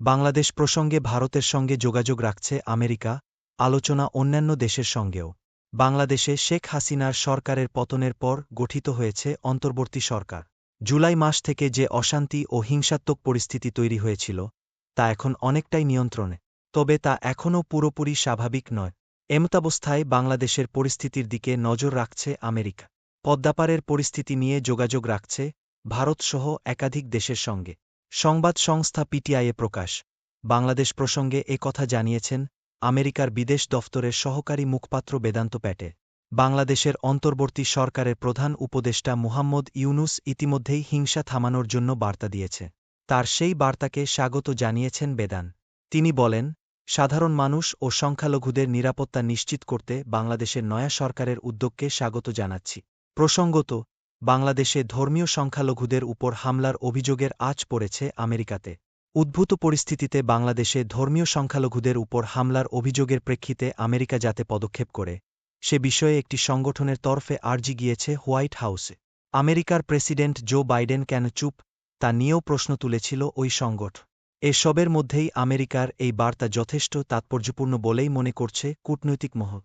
বাংলাদেশ প্রসঙ্গে ভারতের সঙ্গে যোগাযোগ রাখছে আমেরিকা, আলোচনা অন্যান্য দেশের সঙ্গেও। বাংলাদেশে শেখ হাসিনার সরকারের পতনের পর গঠিত হয়েছে অন্তর্বর্তী সরকার। জুলাই মাস থেকে যে অশান্তি ও হিংসাত্মক পরিস্থিতি তৈরি হয়েছিল, তা এখন অনেকটাই নিয়ন্ত্রণে। তবে তা এখনও পুরোপুরি স্বাভাবিক নয়। এমতাবস্থায় বাংলাদেশের পরিস্থিতির দিকে নজর রাখছে আমেরিকা। পদ্মাপারের পরিস্থিতি নিয়ে যোগাযোগ রাখছে ভারতসহ একাধিক দেশের সঙ্গে। সংবাদ সংস্থা পিটিআইয়ে প্রকাশ। বাংলাদেশ প্রসঙ্গে এ কথা জানিয়েছেন আমেরিকার বিদেশ দফতরের সহকারী মুখপাত্র বেদান্ত প্যাটে। বাংলাদেশের অন্তর্বর্তী সরকারের প্রধান উপদেষ্টা মুহাম্মদ ইউনুস ইতিমধ্যেই হিংসা থামানোর জন্য বার্তা দিয়েছে। তার সেই বার্তাকে স্বাগত জানিয়েছেন বেদান। তিনি বলেন, সাধারণ মানুষ ও সংখ্যালঘুদের নিরাপত্তা নিশ্চিত করতে বাংলাদেশের নয়া সরকারের উদ্যোগকে স্বাগত জানাচ্ছি। প্রসঙ্গত বাংলাদেশে ধর্মীয় সংখ্যালঘুদের উপর হামলার অভিযোগের আঁচ পড়েছে আমেরিকাতে। উদ্ভূত পরিস্থিতিতে বাংলাদেশে ধর্মীয় সংখ্যালঘুদের উপর হামলার অভিযোগের প্রেক্ষিতে আমেরিকা যাতে পদক্ষেপ করে, সে বিষয়ে একটি সংগঠনের তরফে আর্জি গিয়েছে হোয়াইট হাউসে। আমেরিকার প্রেসিডেন্ট জো বাইডেন কেন চুপ? তা নিয়েও প্রশ্ন তুলেছিল ওই সংগঠন এসবের মধ্যেই আমেরিকার এই বার্তা যথেষ্ট তাৎপর্যপূর্ণ বলেই মনে করছে কূটনৈতিক মহল।